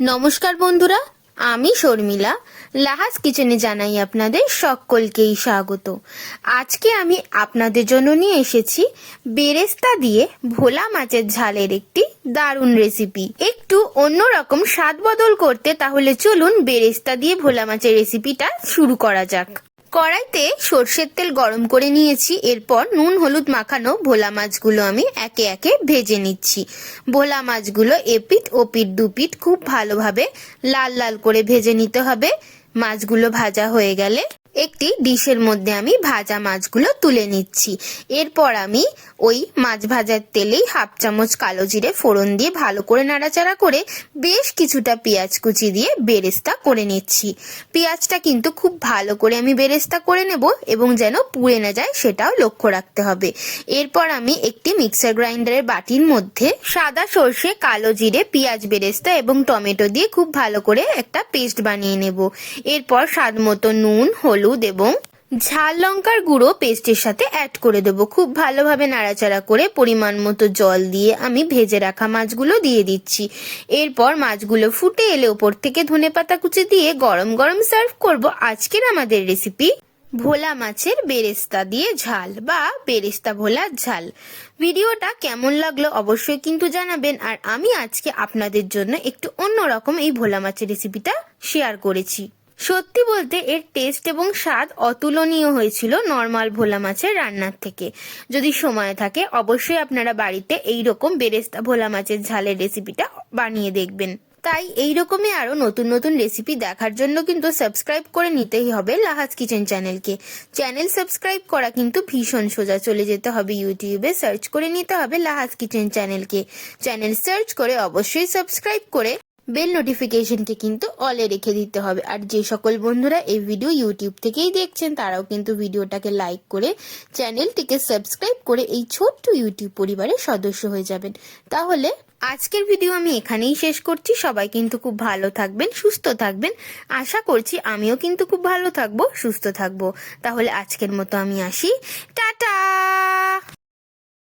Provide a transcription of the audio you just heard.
নমস্কার বন্ধুরা, আমি শর্মিলা। লাহাজ কিচেনে জানাই আপনাদের সকলকেই স্বাগত। আজকে আমি আপনাদের জন্য নিয়ে এসেছি বেরেস্তা দিয়ে ভোলা মাছের ঝালের একটি দারুণ রেসিপি। একটু অন্যরকম স্বাদ বদল করতে তাহলে চলুন বেরেস্তা দিয়ে ভোলা মাছের রেসিপিটা শুরু করা যাক। কড়াইতে সর্ষের তেল গরম করে নিয়েছি। এরপর নুন, হলুদ মাখানো ভোলা মাছগুলো আমি একে একে ভেজে নিচ্ছি। ভোলা মাছগুলো এপিট ওপিট দুপিট খুব ভালোভাবে লাল লাল করে ভেজে নিতে হবে। মাছগুলো ভাজা হয়ে গেলে একটি ডিশের মধ্যে আমি ভাজা মাছগুলো তুলে নিচ্ছি। এরপর আমি ওই মাছ ভাজার তেলেই হাফ চামচ কালো জিরে ফোড়ন দিয়ে ভালো করে নাড়াচাড়া করে বেশ কিছুটা পেঁয়াজ কুচি দিয়ে বেরেস্তা করে নিচ্ছি। পেঁয়াজটা কিন্তু খুব ভালো করে আমি বেরেস্তা করে নেব এবং যেন পুড়ে না যায় সেটাও লক্ষ্য রাখতে হবে। এরপর আমি একটি মিক্সার গ্রাইন্ডারের বাটির মধ্যে সাদা সর্ষে, কালো জিরে, পেঁয়াজ বেরেস্তা এবং টমেটো দিয়ে খুব ভালো করে একটা পেস্ট বানিয়ে নেব। এরপর স্বাদ মতো নুন, হলুদ এবং ঝাল লঙ্কার গুঁড়ো পেস্টের সাথে অ্যাড করে দেবো। খুব ভালোভাবে নাড়াচাড়া করে পরিমাণ মতো জল দিয়ে আমি ভেজে রাখা মাছগুলো দিয়ে দিচ্ছি। এরপর মাছগুলো ফুটে এলে ওপর থেকে ধনে পাতা কুচি দিয়ে গরম গরম সার্ভ করব আজকের আমাদের রেসিপি ভোলা মাছের বেরেস্তা দিয়ে ঝাল বা বেরেস্তা ভোলার ঝাল। ভিডিওটা কেমন লাগল অবশ্যই কিন্তু জানাবেন। আর আমি আজকে আপনাদের জন্য একটু অন্যরকম এই ভোলা মাছের রেসিপিটা শেয়ার করেছি। সত্যি বলতে এর টেস্ট এবং স্বাদ অতুলনীয় হয়েছিল নর্মাল ভোলা মাছের রান্নার থেকে। যদি সময় থাকে, অবশ্যই আপনারা বাড়িতে এই রকম বেরেস্তা ভোলা মাছের ঝালের রেসিপিটা বানিয়ে দেখবেন। তাই এই রকমই আরও নতুন নতুন রেসিপি দেখার জন্য কিন্তু সাবস্ক্রাইব করে নিতেই হবে লাহাজ কিচেন চ্যানেলকে। চ্যানেল সাবস্ক্রাইব করা কিন্তু ভীষণ সোজা। চলে যেতে হবে ইউটিউবে সার্চ করে নিতে হবে লাহাজ কিচেন চ্যানেলকে। চ্যানেল সার্চ করে অবশ্যই সাবস্ক্রাইব করে বেল নোটিফিকেশনকে কিন্তু অলে রেখে দিতে হবে। আর যে সকল বন্ধুরা এই ভিডিও ইউটিউব থেকেই দেখছেন, তারাও কিন্তু ভিডিওটাকে লাইক করে চ্যানেলটিকে সাবস্ক্রাইব করে এই ছোট্ট ইউটিউব পরিবারের সদস্য হয়ে যাবেন। তাহলে আজকের ভিডিও আমি এখানেই শেষ করছি। সবাই কিন্তু খুব ভালো থাকবেন, সুস্থ থাকবেন। আশা করছি আমিও কিন্তু খুব ভালো থাকব, সুস্থ থাকব। তাহলে আজকের মতো আমি আসি। টাটা!